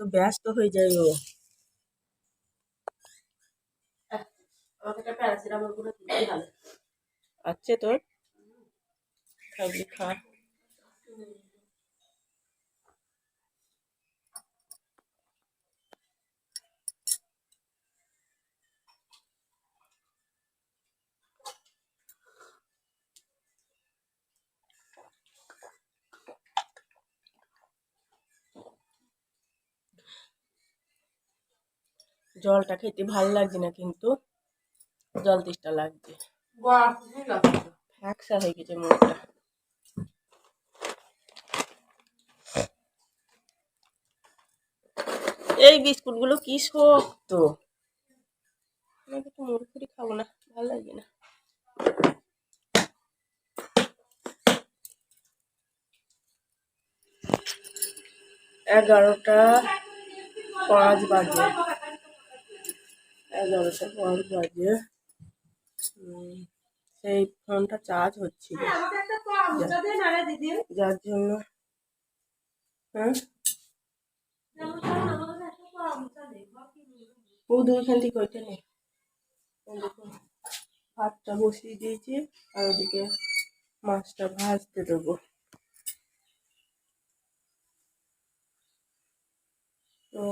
কত ব্যস্ত হয়ে যায় ও। আচ্ছা আছে তোর? খাবি খা। জলটা খেতে ভালো লাগছে না কিন্তু জল তেষ্টা লাগছে। ফ্যাকসা হয়ে গেছে মুখটা। এই বিস্কুটগুলো কি শক্ত। আমি একটু মুড়ি খাব না ভালো লাগে না। এগারোটা পাঁচ বাজে। এগারোটা পাঁচ বাজে সেই ফোনটা চার্জ হচ্ছিল যার জন্য হ্যাঁ ও দুইখান থেকে ওইটা নেই এই ভাতটা বসিয়ে দিয়েছি আর ওদিকে মাছটা ভাজতে দেবো তো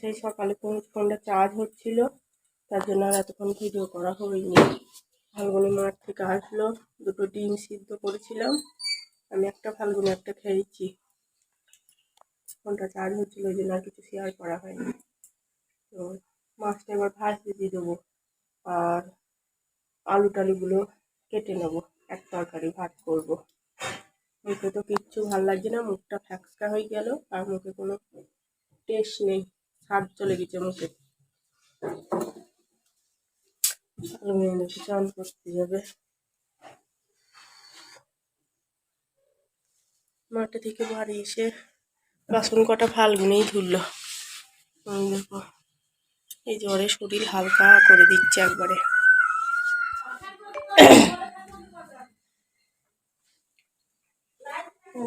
সেই সকালে ফোন ফোনটা চার্জ হচ্ছিল, তার জন্য আর এতক্ষণ ভিডিও করা হয়নি। ফাল্গুনি মাঠ থেকে আসলো, দুটো ডিম সিদ্ধ করেছিলাম, আমি একটা ফাল্গুনি, একটা খেয়েছি। ফোনটা চার্জ হচ্ছিল, ওই জন্য আর কিছু শেয়ার করা হয়নি। তো মাছটা এবার ভাজতে দিয়ে দেবো, আর আলু টালুগুলো কেটে নেব, এক তরকারি ভাত করব। মুখে তো কিচ্ছু ভালো লাগছে না, মুখটা ফ্যাক্সকা হয়ে গেল, আর মুখে কোনো টেস্ট নেই, স্বাদ চলে গেছে মুখে। চান করতে যাবে। মাঠে থেকে বাড়ি এসে বাসন কটা ফাল্গুনেই ধুললো দেখো, এই জ্বরে শরীর হালকা করে দিচ্ছে একবারে।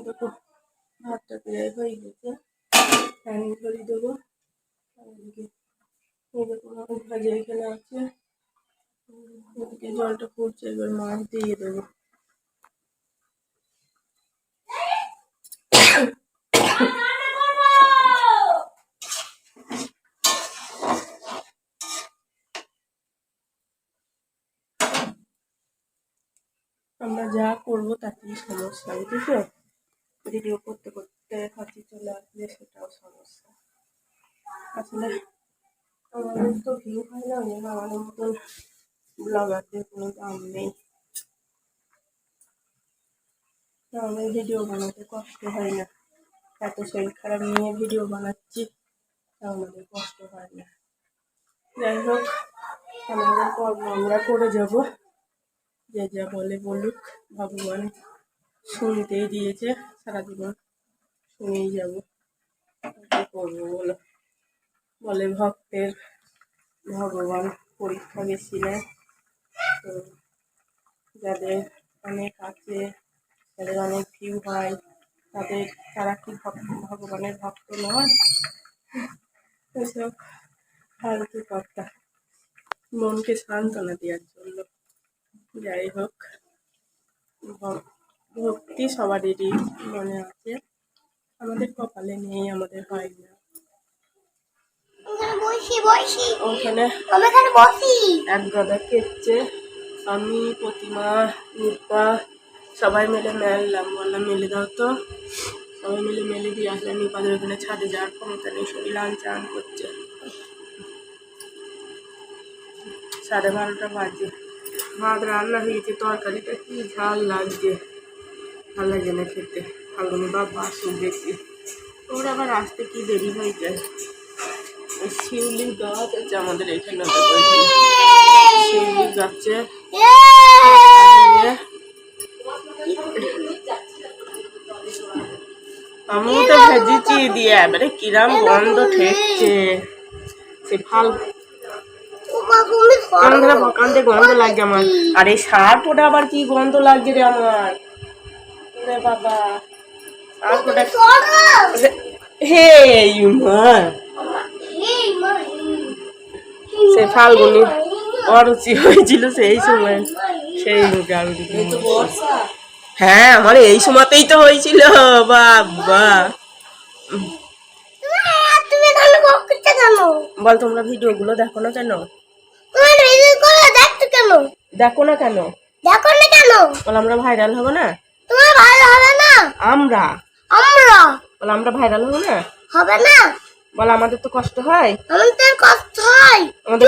দেখো, ভাতটা প্রায় হয়ে গেছে। পানি ধরিয়ে দেবো। ভাজা এখানে আছে। এদিকে জলটা ফুটছে এবার মাছ দিয়ে দেবো। আমরা যা করব তাতেই সমস্যা, বুঝেছ? ভিডিও করতে করতে হাতি চলে আসলে সেটাও সমস্যা। আসলে আমাদের তো ভিউ হয় না ওই জন্য আমাদের মতন ব্লগারদের কোনো দাম নেই। আমাদের ভিডিও বানাতে কষ্ট হয় না। এত শরীর খারাপ নিয়ে ভিডিও বানাচ্ছি আমাদের কষ্ট হয় না। যাই হোক, আমাদের কর্ম আমরা করে যাব। যে যা বলে বলুক, ভগবান শুনতেই দিয়েছে সারা জীবন শুনেই যাব। কি করব বলো? বলে ভক্তের ভগবান পরীক্ষা নেয় তো যাদের অনেক আছে, যাদের অনেক ভিউ হয়, তাদের তারা কি ভগবানের ভক্ত নয়? এসব ফালতু কথা। মনকে সান্ত্বনা দেওয়ার জন্য। যাই হোক ভক্তি সবারই মনে আছে। আমাদের কপালে নেই আমাদের হয় না। ওখানে এক গাদা কেটছে। আমি প্রতিমা রূপা সবাই মিলে মেললাম বললাম মেলে দাও তো। সবাই মিলে মেলে দিয়ে আসলাম। নিপাদের ওখানে ছাদে যাওয়ার ক্ষমতা নেই শরীর আন চান করছে। সাড়ে বারোটা বাজে। ভাত রান্না হয়েছে তরকারিটা কি ঝাল লাগছে। ভালো লাগে না খেতে ফাল্গুনি বাবা আসুক বেশি ওর আবার আসতে কি দেরি হয়ে যায়? ওই শিউলির গাছ আছে আমাদের এখানে, দেখো শিউলির গাছে আমিও তো ভেজেছি দিয়ে, এবারে কিরাম গন্ধ ঠেকছে। সে ফাল গন্ধ লাগছে আমার। আর এই শার্ট ওটা আবার কি গন্ধ লাগছে রে আমার? বাবা। আর কোটা হে ইমা এই সে ফাল্গুনি অরুচি হয়েছিল সেই সময়। সেই হ্যাঁ আমার এই সময়তেই তো হয়েছিল। বাবা। বল তোমরা ভিডিওগুলো দেখো না কেন? তুমি দেখতে কেন? দেখো না কেন? দেখো না কেন? বল আমরা ভাইরাল হব না? তোমার ভালো হবে না? আমরা? আমরা? বল আমরা ভাইরাল হব না? হবে না। বল আমাদের তো কষ্ট হয়। আমাদের কষ্ট হয়। আমাদের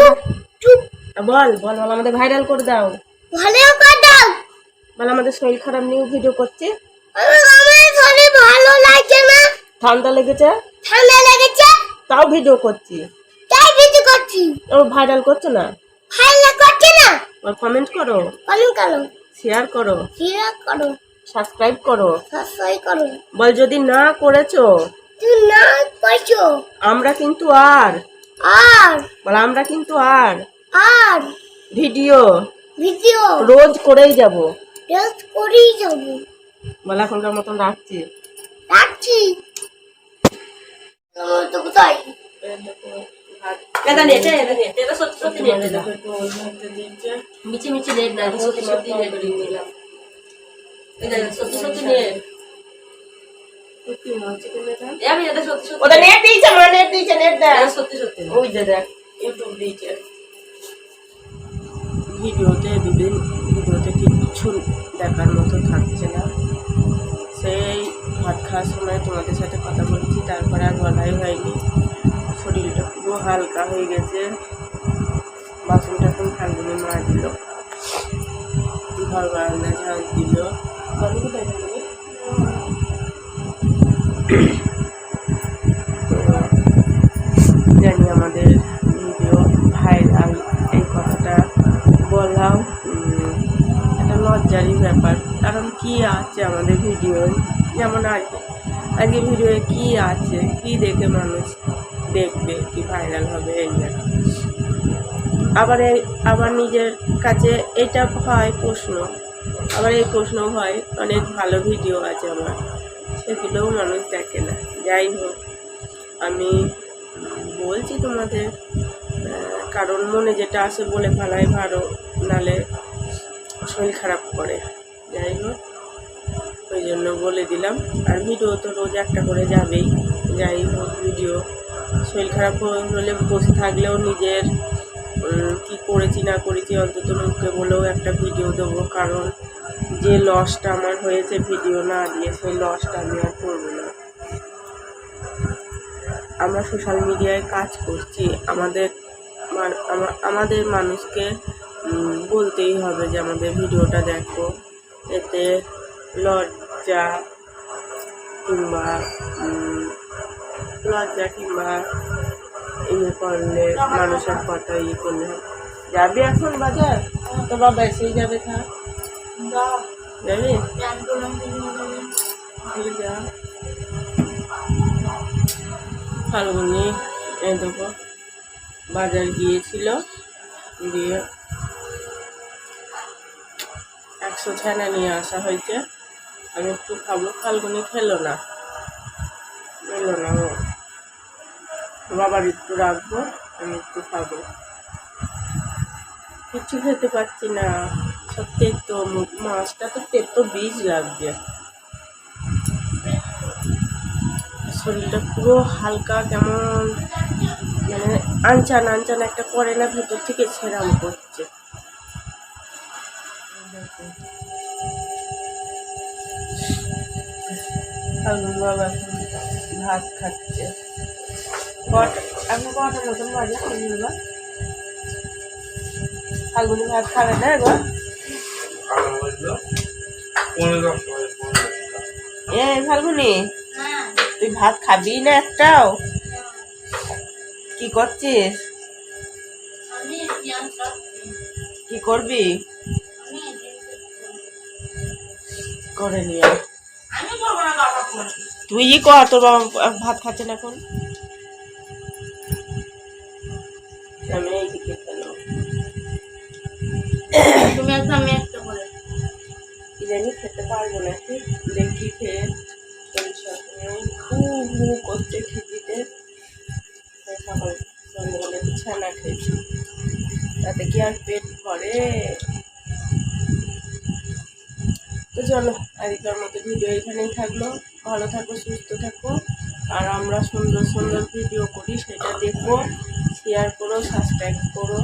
চুপ বল বল বল আমাদের ভাইরাল করে দাও। ভালো করে দাও। বল আমাদের শরীর খারাপ নিয়েও ভিডিও করছে। আমার শরীর ভালো লাগছে না। ঠান্ডা লেগেছে? ঠান্ডা লেগেছে? তাও ভিডিও করছি। তাই ভিডিও করছি। ও ভাইরাল করছ না? ভালো করছে না। কমেন্ট করো। কলম করো। শেয়ার করো। শেয়ার করো। সাবস্ক্রাইব করো। সাবস্ক্রাইব করো। বল যদি না করেছ তুমি না করছ। আমরা কিন্তু আর। আর। বল আমরা কিন্তু আর। আর। ভিডিও। ভিডিও। রোজ করেই যাব। রেস্ট করেই যাব। বল এখনকার মতন রাখছি। রাখছি। তো কোথায়? এটা নেটে এটা নেটে এটা সত্যি সত্যি নেটে না মিচি মিচি নেট না সত্যি সত্যি নেট দিলাম এটা সত্যি সত্যি নেট এ আমি এটা সত্যি সত্যি। ওটা নেট দিয়েছে মা নেট দিয়েছে নেট দেখ। সত্যি সত্যি। ওই যে দেখ। ইউটিউব দিয়েছে। ভিডিওতে দুদিন ভিডিওতে কিচ্ছু দেখার মতো থাকছে না। সেই ভাত খাওয়ার সময় তোমাদের সাথে কথা বলছি তারপরে আর বলাই হয়নি। শরীরটা পুরো হালকা হয়ে গেছে। বাসন টাসন ফাল্গুনি মা দিল ঘর বারান্দা ঝাঁট দিল। জানি আমাদের ভিডিও ভাইরাল এই কথাটা বলাও একটা লজ্জারই ব্যাপার। কারণ কি আছে আমাদের ভিডিও যেমন আজকে আজকে ভিডিওয়ে কি আছে? কি দেখে মানুষ দেখবে? কি ভাইরাল হবে? এই না আবার আবার নিজের কাছে এটা হয় প্রশ্ন। আবার এই প্রশ্ন হয়, অনেক ভালো ভিডিও আছে আমার। সেগুলোও মানুষ দেখে না। যাই হোক, আমি বলছি তোমাদের কারণ মনে যেটা আসে বলে ফেলাই ভালো, নালে শরীর খারাপ করে। যাই হোক, ওই জন্য বলে দিলাম। আর ভিডিও তো রোজ একটা করে যাবেই। যাই হোক, ভিডিও শরীর খারাপ হলে বসে থাকলেও নিজের কি করেছি না করেছি অন্তত মুখে বলেও একটা ভিডিও দেবো। কারণ যে লসটা আমার হয়েছে ভিডিও না দিয়ে সেই লসটা আমি আর করব না। আমরা সোশ্যাল মিডিয়ায় কাজ করছি, আমাদের আমাদের মানুষকে বলতেই হবে যে আমাদের ভিডিওটা দেখো। এতে লজ্জা কিংবা লজ্জা কিংবা ইয়ে করলে মানুষের কথা ইয়ে করলে যাবি এখন বাজার? তো বাবা এসেই যাবে, থাক। ফাল্গুনি এই দেখো, বাজার গিয়েছিল, দিয়ে একশো ছানা নিয়ে আসা হয়েছে। আমি একটু খাব, ফাল্গুনি খেলো না। খেলো না ও বাবার একটু রাখব, আমি একটু খাব। কিছু খেতে পারছি না। তেতো মাছটা তো তেতো বীজ লাগছে শরীরটা পুরো হালকা কেমন মানে আনচান আনচান একটা করে না, ভেতর থেকে সেরাম করছে। বাবা ভাত খাচ্ছে। কটা এখন কটা মতন বাজে? ফাল্গুন ভাত খাবে না গো এ ফাল্গুনি তুই ভাত খাবি না একটাও? কি করছিস? কি করবি? করে নিয়ে তুই কর তোর বাবা ভাত খাচ্ছে না এখন। আমি এইদিকে তুমি একটা জানি খেতে পারব না কি দেখি খেয়ে শরীর হু করছে খিদিতে। সকালে সন্ধ্যাবেলা একটু ছানা খেয়েছি। তাতে কি আর পেট ভরে? তো চলো আজকের মতো ভিডিও এখানেই থাকল। ভালো থাকো, সুস্থ থাকো। আর আমরা সুন্দর সুন্দর ভিডিও করি, সেটা দেখো শেয়ার করো সাবস্ক্রাইব করো।